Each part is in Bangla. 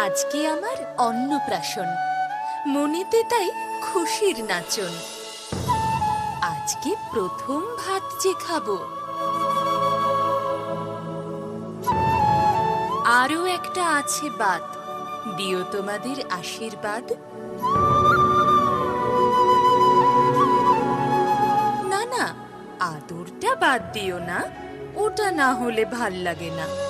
আজকে আমার অন্নপ্রাশন। মনেতে তাই খুশির নাচন। আজকে প্রথম ভাত যে খাব। আরও একটা আছে বাদ দিও তোমাদের আশীর্বাদ। না না, আদরটা বাদ দিও না। ওটা না হলে ভালো লাগে না।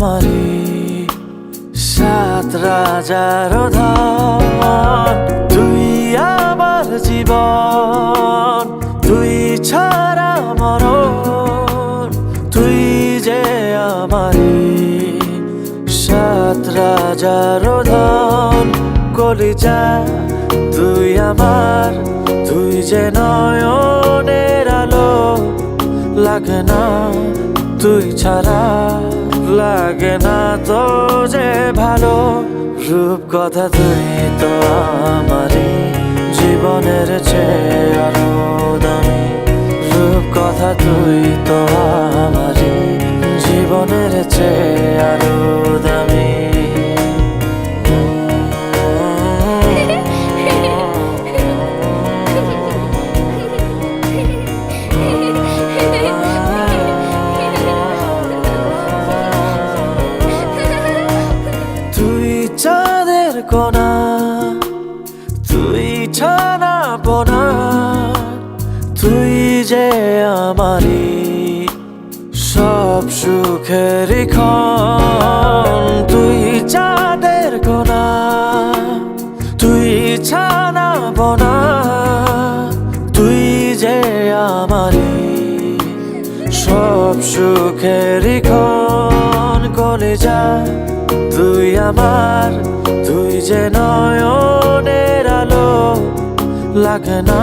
আমারি সাত রাজার ধন। তুই আমার জীবন, তুই ছাড়া মরণ। তুই যে আমারি সাত রাজার ধন। কলিজা, তুই আমার, তুই যে নয়নের আলো। লাগে না তুই ছাড়া লাগে না তো যে ভালো রূপ কথা তুই তো আমারই জীবনের চেয়ে আরও রূপ কথা তুই তো আমারই জীবনের চেয়ে আরও যে আমারি সব সুখের ক্ষণ। তুই চাঁদের কোনা তুই ছানা বোনা, তুই যে আমারি সব সুখের ক্ষণ। কলে যা তুই আমার, তুই যে নয়নের আলো। লাগে না